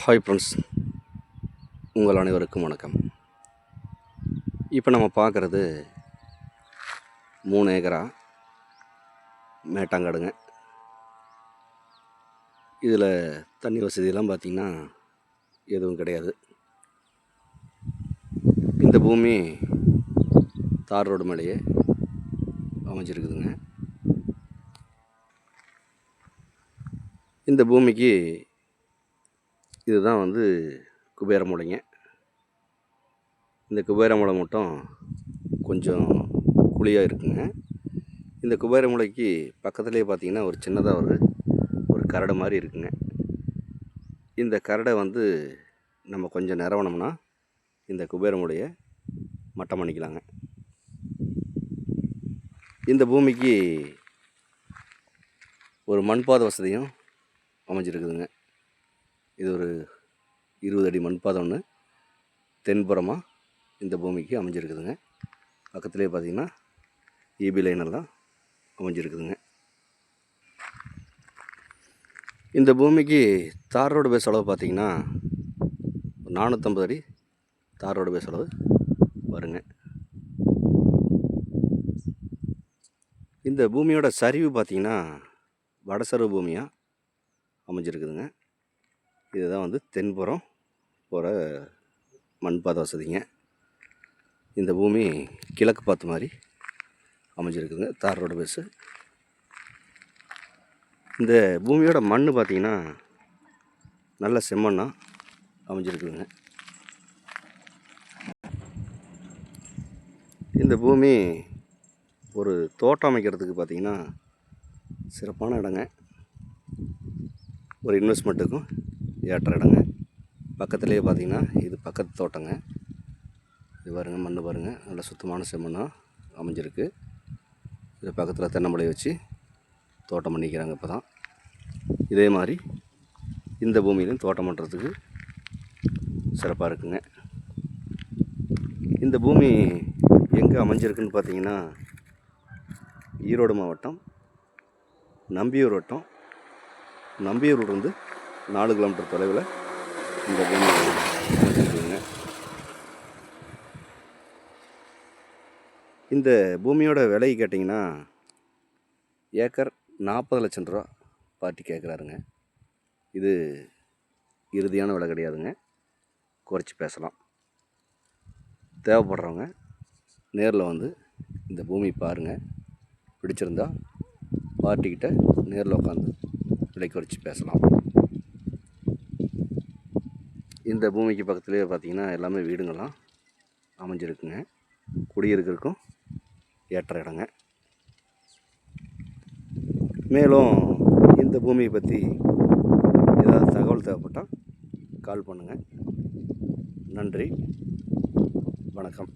Hi friends. உங்கள் அனைவருக்கும் வணக்கம். இப்போ நம்ம பார்க்குறது மூணு ஏக்கரா மேட்டாங்காடுங்க. இதில் தண்ணி வசதியெல்லாம் பார்த்திங்கன்னா எதுவும் கிடையாது. இந்த பூமி தார் ரோடு மேலேயே அமைஞ்சிருக்குதுங்க. இந்த பூமிக்கு இதுதான் வந்து குபேரமூலைங்க இந்த குபேரமூலை மட்டும் கொஞ்சம் குழியாக இருக்குங்க. இந்த குபேரமூலைக்கு பக்கத்துலேயே பார்த்தீங்கன்னா ஒரு சின்னதாக ஒரு ஒரு கரடு மாதிரி இருக்குங்க. இந்த கரடை வந்து நம்ம கொஞ்சம் நிறவனோம்னா இந்த குபேர மட்டம் பண்ணிக்கலாங்க. இந்த பூமிக்கு ஒரு மண்பாத வசதியும் அமைஞ்சிருக்குதுங்க. இது ஒரு இருபது அடி மண்பாதம்னு ஒன்று தென்புறமாக இந்த பூமிக்கு அமைஞ்சிருக்குதுங்க. பக்கத்துலேயே பார்த்தீங்கன்னா ஈபி லைன் எல்லாம் அமைஞ்சிருக்குதுங்க. இந்த பூமிக்கு தார் ரோடு பேஸ் அளவு பார்த்தீங்கன்னா ஒரு நானூற்றம்பது அடி தார் ரோடு பேஸ் அளவு வருங்க. இந்த பூமியோட சரிவு பார்த்தீங்கன்னா வடசரவு பூமியாக அமைஞ்சிருக்குதுங்க. இதுதான் வந்து தென்புறம் போகிற மண்பாத வசதிங்க. இந்த பூமி கிழக்கு பார்த்த மாதிரி அமைஞ்சிருக்குதுங்க. தார் ரோடு பேஸு இந்த பூமியோட மண் பார்த்திங்கன்னா நல்ல செம்மண்ணாக அமைஞ்சிருக்குதுங்க. இந்த பூமி ஒரு தோட்டம் அமைக்கிறதுக்கு பார்த்திங்கன்னா சிறப்பான இடங்க. ஒரு இன்வெஸ்ட்மெண்ட்டுக்கும் ஏற்ற இடங்க பக்கத்துலேயே பார்த்தீங்கன்னா இது பக்கத்து தோட்டங்க. இது பாருங்க மண் பாருங்கள் நல்ல சுத்தமான செம்மண்ணாக அமைஞ்சிருக்கு. இது பக்கத்தில் தென்னமலை வச்சு தோட்டம் பண்ணிக்கிறாங்க இப்போ தான் இதே மாதிரி இந்த பூமியிலையும் தோட்டம் பண்ணுறதுக்கு சிறப்பாக இருக்குங்க. இந்த பூமி எங்கே அமைஞ்சிருக்குன்னு பார்த்தீங்கன்னா ஈரோடு மாவட்டம் நம்பியூர் வட்டம். நம்பியூர்லேருந்து நாலு கிலோமீட்டர் தொலைவில் இந்த பூமி இந்த பூமியோட விலை கேட்டிங்கன்னா ஏக்கர் நாற்பது லட்சம் ரூபா பார்ட்டி கேட்குறாருங்க. இது இறுதியான விலை கிடையாதுங்க. குறைச்சி பேசலாம். தேவைப்படுறவங்க நேரில் வந்து இந்த பூமி பாருங்கள் பிடிச்சிருந்தா பார்ட்டிக்கிட்ட நேரில் உட்காந்து விலை குறைச்சி பேசலாம். இந்த பூமிக்கு பக்கத்துலேயே பார்த்தீங்கன்னா எல்லாமே வீடுங்கள்லாம் அமைஞ்சிருக்குங்க. குடியிருக்கிறதுக்கும் ஏற்ற இடங்க. மேலும் இந்த பூமியை பற்றி ஏதாவது தகவல் தேவைப்பட்டால் கால் பண்ணுங்கள் நன்றி. வணக்கம்.